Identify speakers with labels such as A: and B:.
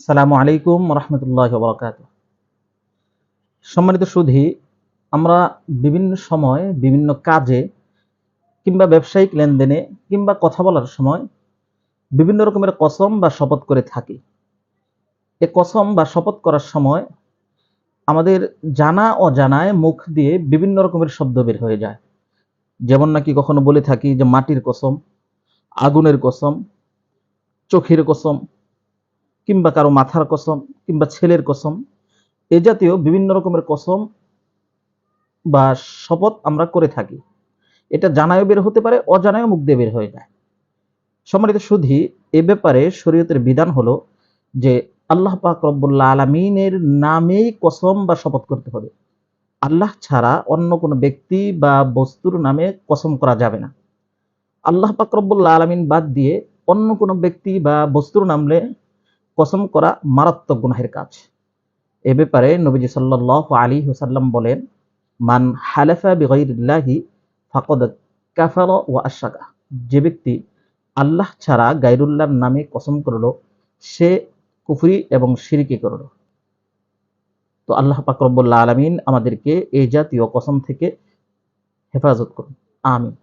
A: সালামু আলাইকুম রহমতুল্লাহ বরকাত সম্মানিত সুধী, আমরা বিভিন্ন সময়, বিভিন্ন কাজে কিংবা ব্যবসায়িক লেনদেনে কিংবা কথা বলার সময় বিভিন্ন রকমের কসম বা শপথ করে থাকি। এ কসম বা শপথ করার সময় আমাদের জানা অজানায় মুখ দিয়ে বিভিন্ন রকমের শব্দ বের হয়ে যায়। যেমন নাকি কখনো বলে থাকি যে মাটির কসম, আগুনের কসম, চোখের কসম কিংবা কারও মাথার কসম কিংবা ছেলের কসম, এ জাতীয় বিভিন্ন রকমের কসম বা শপথ আমরা করে থাকি। এটা জানায়ও বের হতে পারে, অজানায়ও মুখ দিয়ে বের হয়ে যায়। সম্মানিত সুধি, এ ব্যাপারে শরীয়তের বিধান হলো যে আল্লাহ পাক রব্বুল্লাহ আলমিনের নামেই কসম বা শপথ করতে হবে। আল্লাহ ছাড়া অন্য কোনো ব্যক্তি বা বস্তুর নামে কসম করা যাবে না। আল্লাহ পাক রব্বুল্লাহ আলমিন বাদ দিয়ে অন্য কোনো ব্যক্তি বা বস্তুর নামলে কসম করা মারাত্মক গুনাহের কাজ। এ ব্যাপারে নবীজি সাল্লাহ আলী হুসাল্লাম বলেন, মান হালেফা বিগৈরিল্লাহি ফাকদ কাফার ও আশাকা যে ব্যক্তি আল্লাহ ছাড়া গাইরুল্লাহর নামে কসম করল, সে কুফরি এবং সিরিকি করল। তো আল্লাহ পাকরবুল্লাহ আলমিন আমাদেরকে এই জাতীয় কসম থেকে হেফাজত করুন। আমিন।